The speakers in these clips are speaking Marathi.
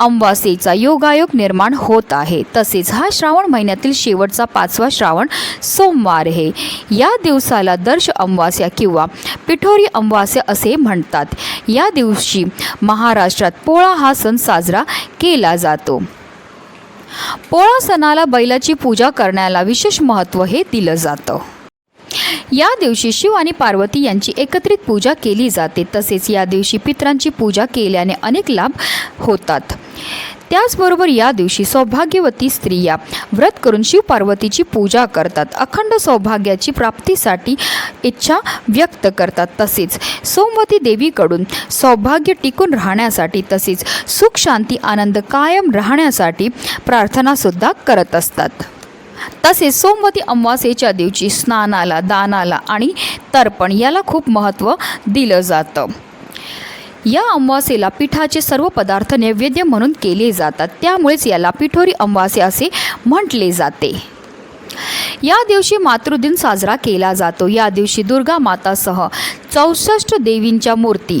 अमावास्येचा योगायोग निर्माण होत आहे. तसेच हा श्रावण महिन्यातील शेवटचा पाचवा श्रावण सोमवार आहे. या दिवसाला दर्श अमावास्या किंवा पिठोरी अमावास्या असे म्हणतात. या दिवशी महाराष्ट्रात पोळा हा सण साजरा केला जातो. पोळा सणाला बैलाची पूजा करण्याला विशेष महत्त्व हे दिलं जातं. या दिवशी शिव आणि पार्वती यांची एकत्रित पूजा केली जाते. तसेच या दिवशी पितरांची पूजा केल्याने अनेक लाभ होतात. त्याचबरोबर या दिवशी सौभाग्यवती स्त्रिया व्रत करून शिव पार्वतीची पूजा करतात. अखंड सौभाग्याची प्राप्तीसाठी इच्छा व्यक्त करतात. तसेच सोमवती देवीकडून सौभाग्य टिकून राहण्यासाठी तसेच सुख शांती आनंद कायम राहण्यासाठी प्रार्थनासुद्धा करत असतात. तसेच सोमवती अमावास्येच्या दिवशी स्नानाला दानाला आणि तर्पण याला खूप महत्त्व दिलं जातं. या अमावासेला पिठाचे सर्व पदार्थ नैवेद्य म्हणून केले जातात. त्यामुळेच याला पिठोरी अमावासे असे म्हटले जाते. या दिवशी मातृदिन साजरा केला जातो. या दिवशी दुर्गा मातासह चौसष्ट देवींच्या मूर्ती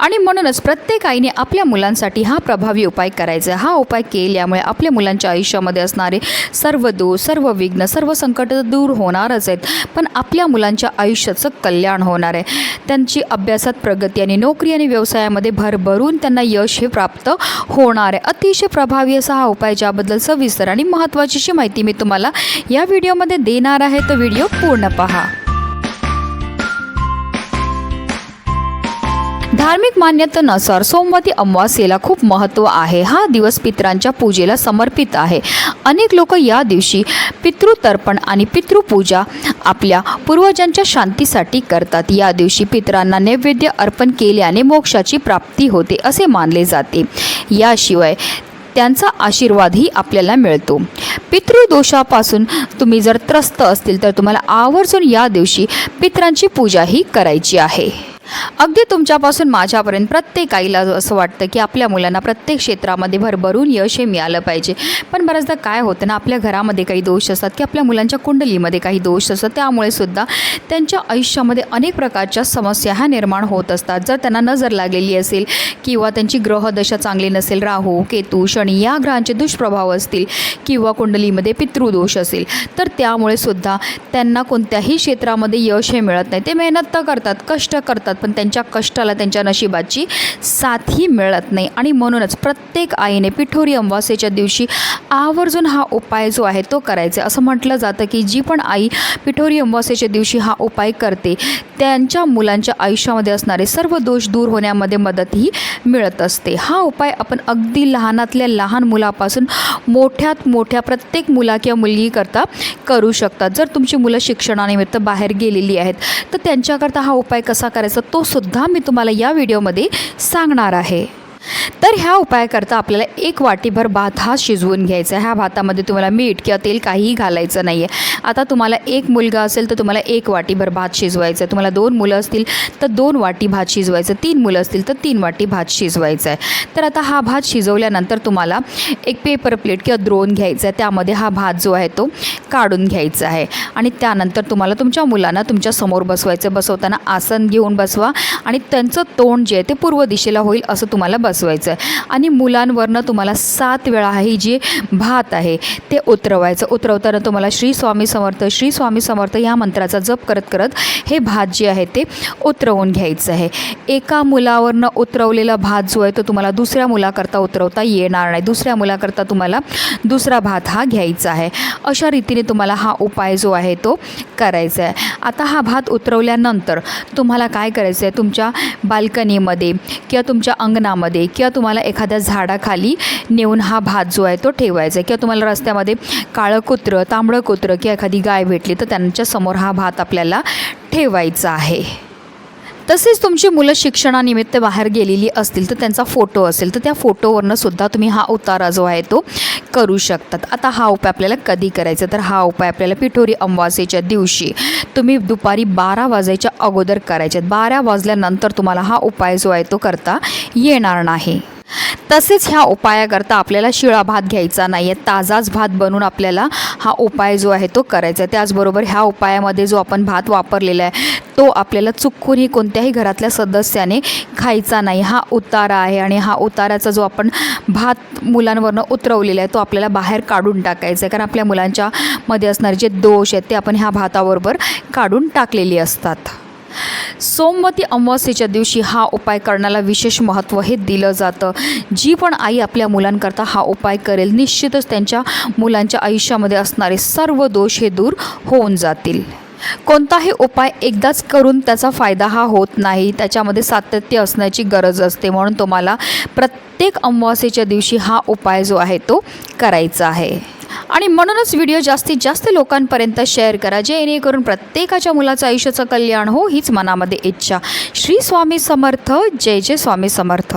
आणि म्हणूनच प्रत्येक आईने आपल्या मुलांसाठी हा प्रभावी उपाय करायचा. आहे. हा उपाय केल्यामुळे आपल्या मुलांच्या आयुष्यामध्ये असणारे सर्व दोष सर्व विघ्न सर्व संकट दूर होणारच आहेत. पण आपल्या मुलांच्या आयुष्याचं कल्याण होणार आहे. त्यांची अभ्यासात प्रगती आणि नोकरी आणि व्यवसायामध्ये भरभरून त्यांना यश हे प्राप्त होणार आहे. अतिशय प्रभावी असा हा उपाय ज्याबद्दल सविस्तर आणि महत्त्वाची अशी माहिती मी तुम्हाला या व्हिडिओमध्ये देणार आहे. तर व्हिडिओ पूर्ण पहा. धार्मिक मान्यतेनुसार सोमवती अमावास्येला खूप महत्त्व आहे. हा दिवस पितरांच्या पूजेला समर्पित आहे. अनेक लोक या दिवशी पितृतर्पण आणि पितृपूजा आपल्या पूर्वजांच्या शांतीसाठी करतात. या दिवशी पितरांना नैवेद्य अर्पण केल्याने मोक्षाची प्राप्ती होते असे मानले जाते. याशिवाय त्यांचा आशीर्वादही आपल्याला मिळतो. पितृदोषापासून तुम्ही जर त्रस्त असतील तर तुम्हाला आवर्जून या दिवशी पितरांची पूजाही करायची आहे. अगदी तुमच्यापासून माझ्यापर्यंत प्रत्येक आईला असं वाटतं की आपल्या मुलांना प्रत्येक क्षेत्रामध्ये भरभरून यश हे मिळालं पाहिजे. पण बऱ्याचदा काय होतं ना आपल्या घरामध्ये काही दोष असतात की आपल्या मुलांच्या कुंडलीमध्ये काही दोष असतात. त्यामुळे सुद्धा त्यांच्या आयुष्यामध्ये अनेक प्रकारच्या समस्या ह्या निर्माण होत असतात. जर त्यांना नजर लागलेली असेल किंवा त्यांची ग्रहदशा चांगली नसेल राहू केतू शनी या ग्रहांचे दुष्प्रभाव असतील किंवा कुंडलीमध्ये पितृदोष असेल तर त्यामुळे सुद्धा त्यांना कोणत्याही क्षेत्रामध्ये यश हे मिळत नाही. ते मेहनत तर करतात कष्ट करतात पण त्यांच्या कष्टाला त्यांच्या नशिबाची साथही मिळत नाही. आणि म्हणूनच प्रत्येक आईने पिठोरी अमावास्येच्या दिवशी आवर्जून हा उपाय जो आहे तो करायचा असं म्हटलं जातं की जी पण आई पिठोरी अमावास्येच्या दिवशी हा उपाय करते त्यांच्या मुलांच्या आयुष्यामध्ये असणारे सर्व दोष दूर होण्यामध्ये मदतही मिळत असते. हा उपाय आपण अगदी लहानातल्या लहान मुलापासून मोठ्यात मोठ्या प्रत्येक मुला किंवा मुलगीकरता करू शकतात. जर तुमची मुलं शिक्षणानिमित्त बाहेर गेलेली आहेत तर त्यांच्याकरता हा उपाय कसा करायचा तो सुद्धा मी तुम्हाला या व्हिडिओमध्ये सांगणार आहे. तर ह्या उपायाकरता आपल्याला एक वाटीभर भात हा शिजवून घ्यायचा आहे. ह्या भातामध्ये तुम्हाला मीठ किंवा तेल काहीही घालायचं नाही आहे आता तुम्हाला एक मुलगा असेल तर तुम्हाला एक वाटीभर भात शिजवायचं आहे तुम्हाला दोन मुलं असतील तर दोन वाटी भात शिजवायचं तीन मुलं असतील तर तीन वाटी भात शिजवायचा आहे तर आता हा भात शिजवल्यानंतर तुम्हाला एक पेपर प्लेट किंवा द्रोण घ्यायचा आहे. त्यामध्ये हा भात जो आहे तो काढून घ्यायचा आहे. आणि त्यानंतर तुम्हाला तुमच्या मुलांना तुमच्यासमोर बसवायचं बसवताना आसन घेऊन बसवा आणि त्यांचं तोंड जे आहे ते पूर्व दिशेला होईल असं तुम्हाला बसवायचं आहे आणि मुलांवरनं तुम्हाला सात वेळा ही जे भात आहे ते उतरवायचं. उतरवताना तुम्हाला श्री स्वामी समर्थ श्री स्वामी समर्थ या मंत्राचा जप करत करत हे भात जे आहे ते उतरवून घ्यायचं आहे. एका मुलावरनं उतरवलेला भात जो आहे तो तुम्हाला दुसऱ्या मुलाकरता उतरवता येणार नाही. दुसऱ्या मुलाकरता तुम्हाला दुसरा भात हा घ्यायचा आहे. अशा रीतीने तुम्हाला हा उपाय जो आहे तो करायचा आहे. आता हा भात उतरवल्यानंतर तुम्हाला काय करायचं आहे? तुमच्या बाल्कनीमध्ये किंवा तुमच्या अंगणामध्ये किंवा तुम्हाला एखाद्या झाडाखाली नेऊन हा भात जो आहे तो ठेवायचा आहे. किंवा तुम्हाला रस्त्यामध्ये काळं कुत्रं तांबडं कुत्रं किंवा एखादी गाय भेटली तर त्यांच्यासमोर हा भात आपल्याला ठेवायचा आहे. तसेच तुमची मुलं शिक्षणानिमित्त बाहेर गेलेली असतील तर त्यांचा फोटो असेल तर त्या फोटोवरनं सुद्धा तुम्ही हा उतारा जो आहे तो करू शकतात. आता हा उपाय आपल्याला कधी करायचा? तर हा उपाय आपल्याला पिठोरी अमावास्येच्या दिवशी तुम्ही दुपारी बारा वाजायच्या अगोदर करायचे. बारा वाजल्यानंतर तुम्हाला हा उपाय जो आहे तो करता येणार नाही. तसेच ह्या उपायाकरता आपल्याला शिळा भात घ्यायचा नाही आहे ताजाच भात बनवून आपल्याला हा उपाय जो आहे तो करायचा आहे. त्याचबरोबर ह्या उपायामध्ये जो आपण भात वापरलेला आहे तो आपल्याला चुकूनही कोणत्याही घरातल्या सदस्याने खायचा नाही. हा उतारा आहे आणि हा उताराचा जो आपण भात मुलांवरनं उतरवलेला आहे तो आपल्याला बाहेर काढून टाकायचा आहे. कारण आपल्या मुलांच्या मध्ये असणारे जे दोष आहेत ते आपण ह्या भाताबरोबर काढून टाकलेली असतात. सोमवती अमावस्येच्या दिवशी हा उपाय करण्याला विशेष महत्त्व हे दिलं जातं. जी पण आई आपल्या मुलांकरता हा उपाय करेल निश्चितच त्यांच्या मुलांच्या आयुष्यामध्ये असणारे सर्व दोष हे दूर होऊन जातील. कोणताही उपाय एकदाच करून त्याचा फायदा हा होत नाही. त्याच्यामध्ये सातत्य असण्याची गरज असते. म्हणून तुम्हाला प्रत्येक अमावस्येच्या दिवशी हा उपाय जो आहे तो करायचा आहे. आणि म्हणूनच व्हिडिओ जास्तीत जास्त लोकांपर्यंत शेअर करा जेणेकरून प्रत्येकाच्या मुलाचं आयुष्याचं कल्याण हो हीच मनामध्ये इच्छा. श्री स्वामी समर्थ जय जय स्वामी समर्थ.